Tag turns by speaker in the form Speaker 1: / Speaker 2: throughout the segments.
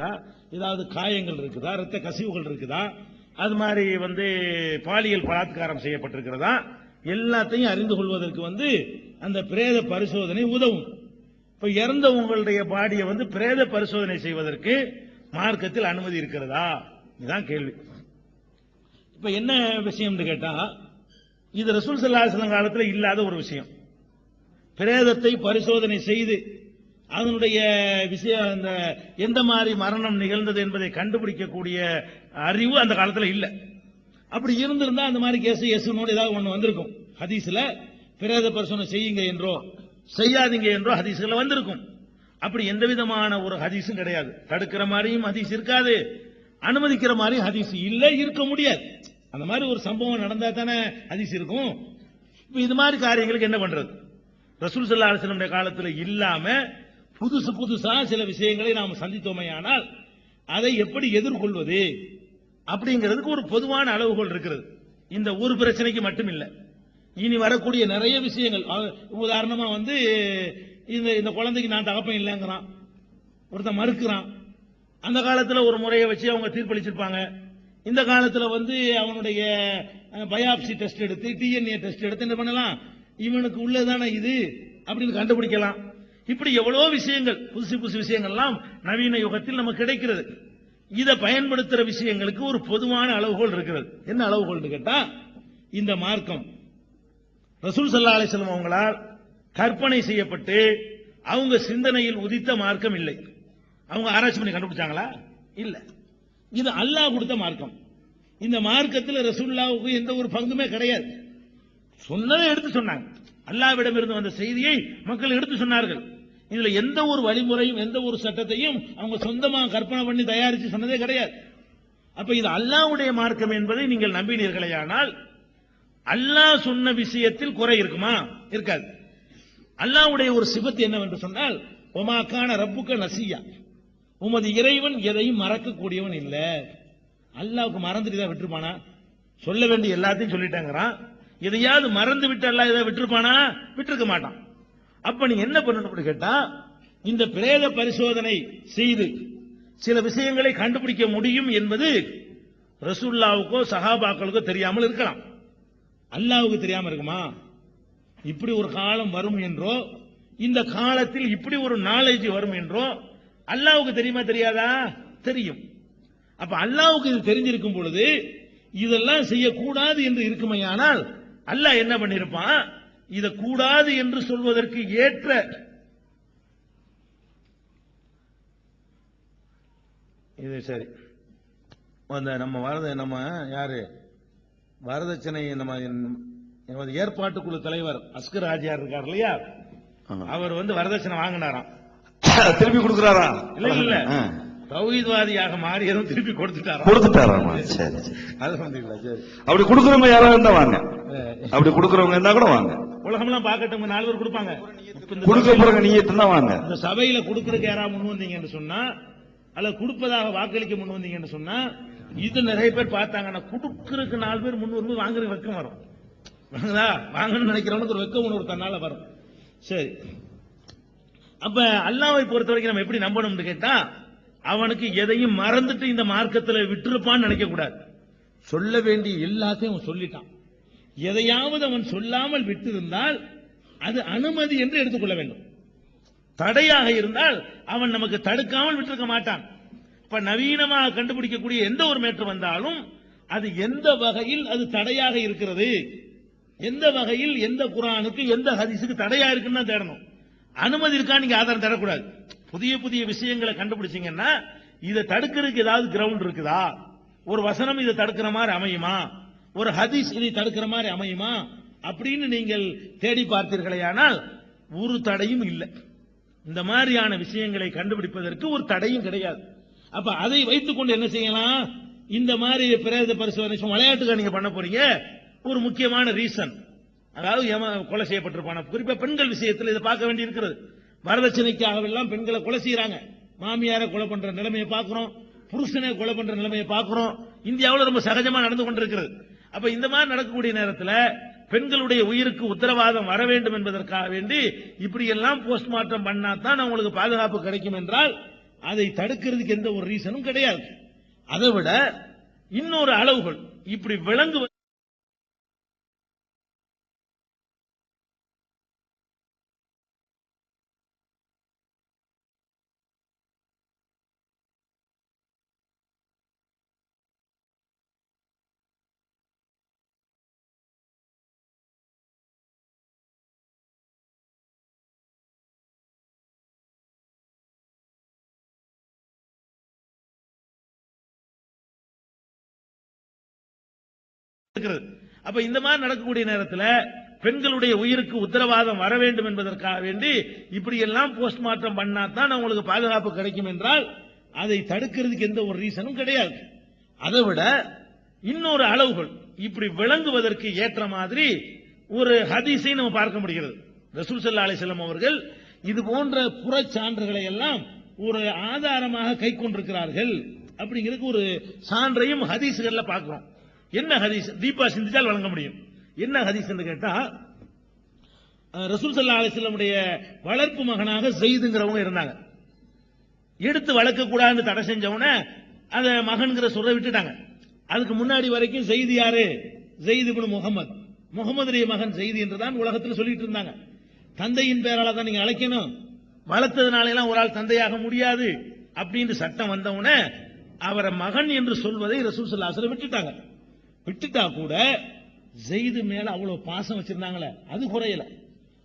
Speaker 1: இருக்கா ஏதாவது காயங்கள் இருக்குதா? ரத்த கசிவுகள் இருக்குதா? அது மாதிரி வந்து பாலியல் பலாத்காரம் செய்யப்பட்டிருக்கிறதா? எல்லாத்தையும் அறிந்து கொள்வதற்கு வந்து அந்த பிரேத பரிசோதனை உதவும். இப்ப இறந்தவங்களுடைய பாடியை வந்து பிரேத பரிசோதனை செய்வதற்கு மார்க்கத்தில் அனுமதி இருக்கிறதா? இதுதான் கேள்வி. இப்ப என்ன விஷயம்னு கேட்டா இது ரசூல் சல்லாஹ் காலத்தில் இல்லாத ஒரு விஷயம். பிரேதத்தை பரிசோதனை செய்து அதனுடைய விஷயம் அந்த எந்த மாதிரி மரணம் நிகழ்ந்தது என்பதை கண்டுபிடிக்கக்கூடிய அறிவு அந்த காலத்தில் இல்லை. அப்படி இருந்திருந்தா அந்த மாதிரி கேஸ் எஸ்னோடு ஏதாவது ஒன்று வந்திருக்கும். ஹதீஸில் பிரேத பரிசோதனை செய்யுங்க என்றோ செய்யாதீங்க என்றோ ஹதீஸில் வந்திருக்கும். அப்படி எந்த விதமான ஒரு ஹதீஸும் கிடையாது. தடுக்கிற மாதிரியும் ஹதீஸ் இருக்காது. அனுமதிக்கிற மாதிரியும் ஹதீஸ் இல்லை இருக்க முடியாது. அந்த மாதிரி ஒரு சம்பவம் நடந்தா தானே ஹதீஸ் இருக்கும். இப்போ இது மாதிரி காரியங்களுக்கு என்ன பண்றது? ரசூல் சல்லா அலிஸ்லமுடைய காலத்தில் இல்லாமல் புதுசு புதுசா சில விஷயங்களை நாம் சந்தித்தோமையானால் அதை எப்படி எதிர்கொள்வது? அப்படிங்கிறதுக்கு ஒரு பொதுவான அளவுகோல் இருக்கிறது. இந்த ஒரு பிரச்சனைக்கு மட்டும் இல்லை இனி வரக்கூடிய நிறைய விஷயங்கள். உதாரணமா வந்து இந்த இந்த குழந்தைக்கு நான் தகப்பன் இல்லைங்கிறான். ஒருத்தன் மறுக்கிறான். அந்த காலத்தில் ஒரு முறையை வச்சு அவங்க தீர்ப்பளிச்சிருப்பாங்க. இந்த காலத்தில் வந்து அவனுடைய பயாப்சி டெஸ்ட் எடுத்து டிஎன்ஏ டெஸ்ட் எடுத்து என்ன பண்ணலாம்? இவனுக்கு உள்ளதான இது? அப்படின்னு கண்டுபிடிக்கலாம். இப்படி எவ்வளவு விஷயங்கள் புதுசு புதுசு விஷயங்கள்லாம் நவீன யுகத்தில் நமக்கு கிடைக்கிறது. இதை பயன்படுத்துற விஷயங்களுக்கு ஒரு பொதுவான அளவுகோல் இருக்கிறது. என்ன அளவுகோல்னு கேட்டா இந்த மார்க்கம். ரசூல் சல்லா அலிஸ்லம் அவங்களால் கற்பனை செய்யப்பட்டு அவங்க சிந்தனையில் உதித்த மார்க்கம் இல்லை. அவங்க ஆராய்ச்சி பண்ணி கண்டுபிடிச்சாங்களா? இல்ல. இது அல்லாஹ் கொடுத்த மார்க்கம். இந்த மார்க்கத்தில் ரசூல்லாவுக்கு எந்த ஒரு பங்குமே கிடையாது. சொன்னதை எடுத்து சொன்னாங்க. அல்லாவிடம் இருந்து வந்த செய்தியை மக்கள் எடுத்து சொன்னார்கள். இதுல எந்த ஒரு வழிமுறையும் எந்த ஒரு சட்டத்தையும் அவங்க சொந்தமாக கற்பனை பண்ணி தயாரிச்சு சொன்னதே கிடையாது. அப்ப இது அல்லாஹ்வுடைய மார்க்கம் என்பதை நீங்கள் நம்பினீர்களேயானால் அல்லாஹ் சொன்ன விஷயத்தில் குறை இருக்குமா? இருக்காது. அல்லாஹ்வுடைய ஒரு சிபத்து என்னவென்று சொன்னால் ஒமாக்கான ரப்புக்க நசியா. உமது இறைவன் எதையும் மறக்கக்கூடியவன் இல்லை. அல்லாவுக்கு மறந்துட்டு தான் விட்டுருப்பானா? சொல்ல வேண்டிய எல்லாத்தையும் சொல்லிட்டாங்கிறான். எதையாவது மறந்து விட்டு அல்லா இதை விட்டுருப்பானா? விட்டுருக்க மாட்டான். அப்ப நீ என்ன பண்ணணும் கேட்டா இந்த பிரேத பரிசோதனை செய்து சில விஷயங்களை கண்டுபிடிக்க முடியும் என்பது ரசூல்லாவுக்கோ சஹாபாக்களுக்கோ தெரியாமல் இருக்கலாம். அல்லாவுக்கு தெரியாம இருக்குமா? இப்படி ஒரு காலம் வரும் என்றோ இந்த காலத்தில் இப்படி ஒரு நாலேஜ் வரும் என்றோ அல்லாவுக்கு தெரியுமா தெரியாதா? தெரியும். அப்ப அல்லாவுக்கு இது தெரிஞ்சிருக்கும் பொழுது இதெல்லாம் செய்யக்கூடாது என்று இருக்குமையானால் அல்லாஹ் என்ன பண்ணிருப்பான்? இத கூடாது என்று சொல்வதற்கு ஏற்ற இது சரி. அந்த நம்ம வரத நம்ம யாரு? வரதட்சணை நம்ம நமது ஏற்பாட்டுக்குழு தலைவர் அஸ்கர் ஆஜியார் இருக்கார் இல்லையா? அவர் வந்து வரதட்சணை வாங்கினாராம்.
Speaker 2: திருப்பி கொடுக்குறாரா?
Speaker 1: இல்ல இல்ல. தௌஹீத்வாதியாக மாறியதும் திருப்பி கொடுத்துட்டாராம்.
Speaker 2: கொடுத்துட்டாராமா? சரி
Speaker 1: அது வந்துங்களா சரி.
Speaker 2: அப்படி கொடுக்குறவங்க யாராவது இருந்தா வாங்க. அப்படி கொடுக்குறவங்க இருந்தா கூட வாங்க.
Speaker 1: உலகம்லாம் பார்க்கட்டும் நாலு பேர் கொடுப்பாங்க.
Speaker 2: கொடுக்க போறவங்க நீ இருந்தா வாங்க?
Speaker 1: இந்த சபையில கொடுக்கறதுக்கு யாராவது முன் வந்தீங்கன்னு சொன்னா அல்ல கொடுப்பதாக வாக்களிக்க முன் வந்தீங்கன்னு சொன்னா இது நிறைய பேர் பார்த்தாங்கன்னா கொடுக்கறதுக்கு நாலு பேர் முன் வரும்போது வாங்குறதுக்கு வெக்கம் வரும். வாங்குதா? வாங்கணும்னு நினைக்கிறவனுக்கு ஒரு வெக்கம் உணர்வு தன்னால வரும். சரி. அப்ப அல்லாவை பொறுத்த வரைக்கும் நம்ம எப்படி நம்பணும்னு கேட்டா அவனுக்கு எதையும் மறந்துட்டு இந்த மார்க்கத்துல விட்டுருப்பான்னு நினைக்க கூடாது சொல்ல வேண்டிய எல்லாத்தையும் அவன் சொல்லிட்டான். எதையாவது அவன் சொல்லாமல் விட்டிருந்தால் அது அனுமதி என்று எடுத்துக்கொள்ள வேண்டும். தடையாக இருந்தால் அவன் நமக்கு தடுக்காமல் விட்டிருக்க மாட்டான். இப்ப நவீனமாக கண்டுபிடிக்கக்கூடிய எந்த ஒரு மேற்று வந்தாலும் அது எந்த வகையில் அது தடையாக இருக்கிறது? எந்த வகையில் எந்த குரானுக்கு எந்த ஹதீஸுக்கு தடையா இருக்குன்னு தான் தேடணும். அனுமதி இருக்கா நீங்க ஆதாரம் தரக்கூடாது புதிய புதிய விஷயங்களை கண்டுபிடிச்சீங்கன்னா இதை தடுக்கிறதுக்கு ஏதாவது கிரவுண்ட் இருக்குதா? ஒரு வசனம் இதை தடுக்கிற மாதிரி அமையுமா? ஒரு ஹதீஸ் இதை தடுக்கிற மாதிரி அமையுமா? அப்படின்னு நீங்கள் தேடி பார்த்தீர்களேயானால் ஒரு தடையும் இல்லை. இந்த மாதிரியான விஷயங்களை கண்டுபிடிப்பதற்கு ஒரு தடையும் கிடையாது. அப்ப அதை வைத்துக்கொண்டு என்ன செய்யலாம்? இந்த மாதிரி பிரேத பரிசோதனை சும்மா நீங்க பண்ண போறீங்க. ஒரு முக்கியமான ரீசன் அதாவது கொலை செய்யப்பட்டிருப்பான குறிப்பா பெண்கள் விஷயத்தில் இதை பார்க்க வேண்டி இருக்கிறது வரதட்சணைக்காகவெல்லாம் பெண்களை கொலை செய்யறாங்க. மாமியாரை கொலை பண்ற நிலைமையை பார்க்கிறோம். புருஷனை கொலை பண்ற நிலைமையை பார்க்கிறோம். இந்தியாவில் ரொம்ப சகஜமா நடந்து கொண்டிருக்கிறது. அப்ப இந்த மாதிரி நடக்கக்கூடிய நேரத்தில் பெண்களுடைய உயிருக்கு உத்தரவாதம் வர வேண்டும் என்பதற்காக வேண்டி இப்படி எல்லாம் போஸ்ட்மார்ட்டம் பண்ணா தான் அவங்களுக்கு பாதுகாப்பு கிடைக்கும் என்றால் அதை தடுக்கிறதுக்கு எந்த ஒரு ரீசனும் கிடையாது. அதை விட இன்னொரு அளவுகள் இப்படி விலங்கு இருக்கிறது அப்ப இந்த மாதிரி நடக்கக்கூடிய நேரத்தில் பெண்களுடைய உயிருக்கு உத்தரவாதம் வர வேண்டும் என்பதற்காக வேண்டி இப்படி எல்லாம் போஸ்ட்மார்ட்டம் பண்ணா தான் அவங்களுக்கு பாதுகாப்பு கிடைக்கும் என்றால் அதை தடுக்கிறதுக்கு எந்த ஒரு ரீசனும் கிடையாது. அதை விட இன்னொரு அளவுகள் இப்படி விளங்குவதற்கு ஏற்ற மாதிரி ஒரு ஹதீஸை நம்ம பார்க்க முடிகிறது. ரசூல் ஸல்லல்லாஹு அவர்கள் இது போன்ற புறச்சான்றுகளை எல்லாம் ஒரு ஆதாரமாக கை கொண்டிருக்கிறார்கள் அப்படிங்கிறதுக்கு ஒரு சான்றையும் ஹதீஸ்கள்ல பார்க்கிறோம். என்ன ஹதீஸ்? தீபா சிந்திச்சால் வழங்க முடியும். என்ன ஹதீஸ் என்று கேட்டா ரசூல் சல்லா அலிஸ்லமுடைய வளர்ப்பு மகனாக செய்துங்கிறவங்க இருந்தாங்க. எடுத்து வளர்க்கக்கூடாதுன்னு தடை செஞ்சவன அந்த மகன்கிற சொல்ற விட்டுட்டாங்க. அதுக்கு முன்னாடி வரைக்கும் செய்தி யாரு? ஜெயிது இப்னு முகமது முகமதுடைய மகன் செய்தி என்றுதான் உலகத்தில் சொல்லிட்டு இருந்தாங்க. தந்தையின் பேரால தான் நீங்க அழைக்கணும். வளர்த்ததுனால எல்லாம் ஒரு ஆள் தந்தையாக முடியாது அப்படின்னு சட்டம் வந்தவுடனே அவரை மகன் என்று சொல்வதை ரசூல் ஸல்லல்லாஹு விட்டுட்டாங்க. விட்டுட்டா கூட ஜெயிது மேல அவ்வளவு பாசம் வச்சிருந்தாங்களே அது குறையல.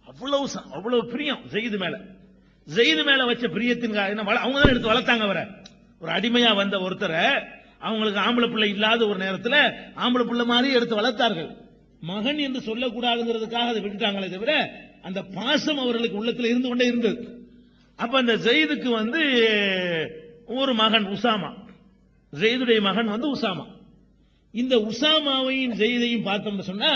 Speaker 1: அவ்வளவு அவ்வளவு பிரியம் ஜெயிது மேல. ஜெயிது மேல வச்ச பிரியத்தின் என்ன அவங்க தான் எடுத்து வளர்த்தாங்க அவரை. ஒரு அடிமையா வந்த ஒருத்தரை அவங்களுக்கு ஆம்பளை பிள்ளை இல்லாத ஒரு நேரத்துல ஆம்பளை பிள்ளை மாதிரி எடுத்து வளர்த்தார்கள். மகன் என்று சொல்லக்கூடாதுங்கிறதுக்காக அதை விட்டுட்டாங்களே தவிர அந்த பாசம் அவர்களுக்கு உள்ளத்துல இருந்து கொண்டே இருந்தது. அப்ப அந்த ஜெயிதுக்கு வந்து ஒரு மகன் உசாமா. ஜெயிதுடைய மகன் வந்து உசாமா. இந்த உசாமாவையும் ஜெயிதையும் பார்த்தோம்னு சொன்னா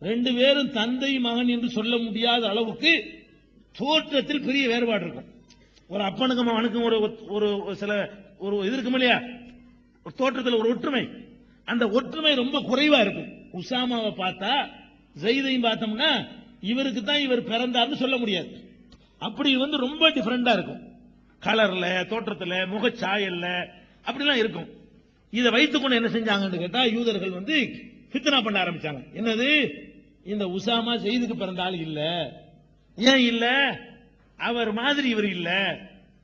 Speaker 1: ரெண்டு பேரும் தந்தை மகன் என்று சொல்ல முடியாத அளவுக்கு தோற்றத்தில் பெரிய வேறுபாடு இருக்கும். ஒரு அப்பனுக்கும் மகனுக்கும் ஒரு ஒரு ஒரு சில ஒரு இது இருக்கும் இல்லையா? ஒரு தோற்றத்தில் ஒரு ஒற்றுமை. அந்த ஒற்றுமை ரொம்ப குறைவா இருக்கும். உசாமாவை பார்த்தா ஜெயிதையும் பார்த்தோம்னா இவருக்கு தான் இவர் பிறந்தார்னு சொல்ல முடியாது. அப்படி வந்து ரொம்ப டிஃபரெண்டா இருக்கும். கலர்ல தோற்றத்துல முகச்சாயல்ல அப்படிலாம் இருக்கும். இதை வைத்துக்கொண்டு என்ன செஞ்சாங்கன்னு கேட்டா யூதர்கள் வந்து பித்தனா பண்ண ஆரம்பிச்சாங்க. என்னது? இந்த உசாமா செய்துக்கு பிறந்த ஆள் இல்ல. ஏன் இல்ல? அவர் மாதிரி இவர் இல்ல.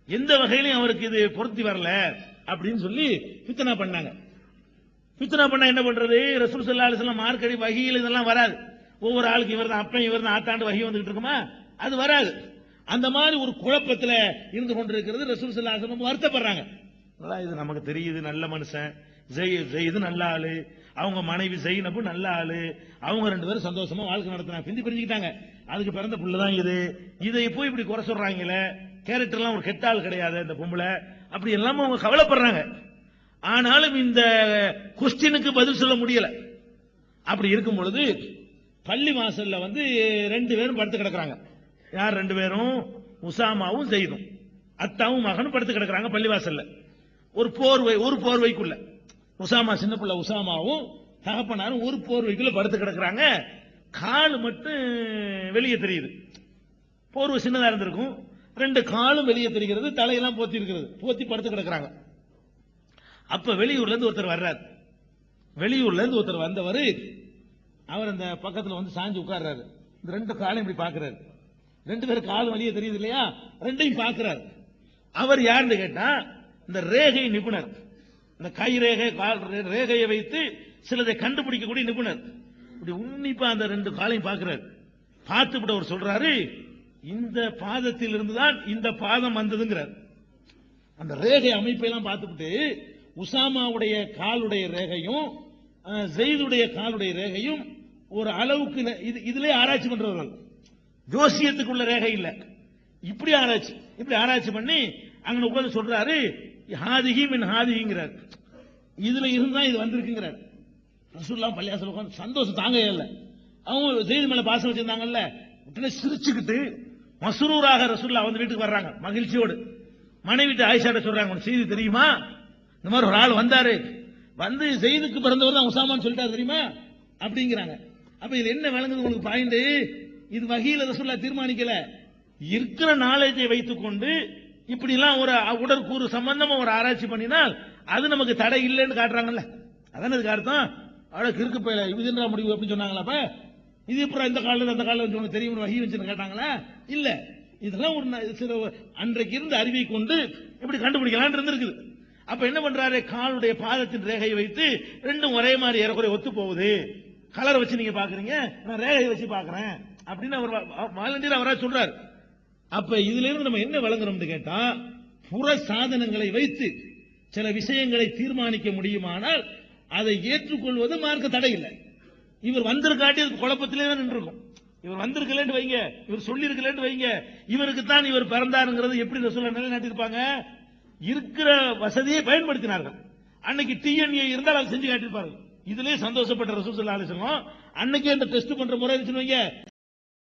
Speaker 1: எந்த வகையிலும் அவருக்கு இது பொருத்தி வரல அப்படின்னு சொல்லி பித்தனா பண்ணாங்க. பித்தனா பண்ணா என்ன பண்றது? ரசூல் ஸல்லல்லாஹு அலைஹி மார்க்கடி வகையில் இதெல்லாம் வராது. ஒவ்வொரு ஆளுக்கு இவர் தான் அப்பன் இவர் தான் ஆத்தாண்டு வகை வந்துகிட்டு இருக்குமா? அது வராது. அந்த மாதிரி ஒரு குழப்பத்துல இருந்து கொண்டிருக்கிறது ரசூல் ஸல்லல்லாஹு வருத்தப்படுறாங்க. இது நமக்கு தெரியுது நல்ல மனுஷன். ஜெய் ஜெயிது நல்ல ஆளு. அவங்க மனைவி ஜெயினப்பு நல்ல ஆளு. அவங்க ரெண்டு பேரும் சந்தோஷமா வாழ்க்கை நடத்தினாங்க பிந்தி பிரிஞ்சுக்கிட்டாங்க. அதுக்கு பிறந்த புள்ளதான் இது. இதை போய் இப்படி குறை சொல்றாங்களே? கேரக்டர்லாம் ஒரு கெட்ட ஆள் கிடையாது இந்த பொம்பளை. அப்படி எல்லாம் அவங்க கவலைப்படுறாங்க. ஆனாலும் இந்த கொஸ்டினுக்கு பதில் சொல்ல முடியல. அப்படி இருக்கும் பொழுது பள்ளி வாசல்ல வந்து ரெண்டு பேரும் படுத்து கிடக்குறாங்க. யார் ரெண்டு பேரும்? உசாமாவும் செய்தும் அத்தாவும் மகனும் படுத்து கிடக்குறாங்க பள்ளிவாசல்ல ஒரு போர்வை ஒரு போர்வைக்குள்ள. உசாமா சின்ன பிள்ளை உசாமாவும் தகப்பனாரும் ஒரு போர்வைக்குள்ள படுத்து கிடக்குறாங்க. கால் மட்டும் வெளியே தெரியுது. போர்வை சின்னதா இருந்திருக்கும். ரெண்டு காலும் வெளியே தெரிகிறது தலையெல்லாம் போத்தி இருக்கிறது போத்தி படுத்து கிடக்குறாங்க. அப்ப வெளியூர்ல இருந்து ஒருத்தர் வர்றாரு. வெளியூர்ல இருந்து ஒருத்தர் வந்தவர் அவர் அந்த பக்கத்துல வந்து சாஞ்சு உட்கார்றாரு. இந்த ரெண்டு காலையும் இப்படி பாக்குறாரு. ரெண்டு பேரும் கால் வெளியே தெரியுது இல்லையா? ரெண்டையும் பாக்குறாரு. அவர் யாருன்னு கேட்டா இந்த ரேகை நிபுணர். இந்த கை ரேகை கால் ரே- ரேகையை வைத்து சிலதை கண்டுபிடிக்கக்கூடிய நிபுணர். இப்படி உன்னிப்பா அந்த ரெண்டு காலையும் பாக்குறாரு பார்த்துவிட்டு அவர் சொல்றாரு இந்த பாதத்தில் இருந்துதான் இந்த பாதம் வந்ததுங்கிறார். அந்த ரேகை அமைப்பை எல்லாம் பார்த்துக்கிட்டு உசாமாவுடைய காலுடைய ரேகையும் ஜெயிதுடைய காலுடைய ரேகையும் ஒரு அளவுக்கு இது இதுல ஆராய்ச்சி பண்றவர்கள். ஜோசியத்துக்குள்ள ரேகை இல்ல. இப்படி ஆராய்ச்சி இப்படி ஆராய்ச்சி பண்ணி அங்க உட்கார்ந்து சொல்றாரு ஹாதிகி மின் ஹாதிகிங்கிறார் இதுல இருந்தா இது வந்திருக்குங்கிறார். ரசூல்லா பள்ளியாசல் உட்கார்ந்து சந்தோஷம் தாங்க இல்ல. அவங்க செய்தி மேல பாசம் வச்சிருந்தாங்கல்ல உடனே சிரிச்சுக்கிட்டு மசரூராக ரசூல்லா வந்து வீட்டுக்கு வர்றாங்க மகிழ்ச்சியோடு. மனைவிட்டு ஆயிஷாட்ட சொல்றாங்க உனக்கு செய்தி தெரியுமா? இந்த மாதிரி ஒரு ஆள் வந்தாரு. வந்து செய்திக்கு பிறந்தவர் தான் உசாமான்னு சொல்லிட்டாரு தெரியுமா? அப்படிங்கிறாங்க. அப்ப இது என்ன விளங்குது உங்களுக்கு பாயிண்ட்? இது வகையில் ரசூல்லா தீர்மானிக்கல. இருக்கிற நாலேஜை வைத்துக்கொண்டு இப்படிலாம் ஒரு உடற்கூறு சம்பந்தமா ஒரு ஆராய்ச்சி பண்ணினால் அது நமக்கு தடை இல்லைன்னு காட்டுறாங்கல்ல. அதான இதுக்கு அர்த்தம்? அவ்வளோ கிறுக்கு போயில இதுன்ற முடிவு அப்படின்னு சொன்னாங்களா இது இப்போ இந்த காலில் அந்த காலில் சொன்ன தெரியும் வகி வச்சுன்னு கேட்டாங்களா? இல்ல. இதெல்லாம் ஒரு சில அன்றைக்கு இருந்த அறிவை கொண்டு இப்படி கண்டுபிடிக்கலாம்னு இருந்திருக்குது. அப்ப என்ன பண்றாரு? காலுடைய பாதத்தின் ரேகையை வைத்து ரெண்டும் ஒரே மாதிரி ஏறக்குறைய ஒத்து போகுது. கலரை வச்சு நீங்க பாக்குறீங்க நான் ரேகையை வச்சு பாக்குறேன் அப்படின்னு அவர் வாலண்டியர் அவரா சொல்றாரு. அப்ப இதுல இருந்து நம்ம என்ன வழங்குறோம்னு கேட்டா புற சாதனங்களை வைத்து சில விஷயங்களை தீர்மானிக்க முடியுமானால் அதை ஏற்றுக்கொள்வது மார்க்க தடை இல்லை. இவர் வந்திருக்காட்டி குழப்பத்திலே தான் நின்றுருக்கும். இவர் வந்திருக்கலன்னு வைங்க இவர் சொல்லியிருக்கலன்னு வைங்க இவருக்கு தான் இவர் பிறந்தாருங்கிறது எப்படி சொல்ல நிலைநாட்டியிருப்பாங்க இருக்கிற வசதியை பயன்படுத்தினார்கள். அன்னைக்கு டிஎன்ஏ இருந்தால் அதை செஞ்சு காட்டியிருப்பார்கள். இதுலயே சந்தோஷப்பட்ட ரசூல் அலிசலம் அன்னைக்கே அந்த டெஸ்ட் பண்ற முறை இருந்துச்சுன்னு வைங்க.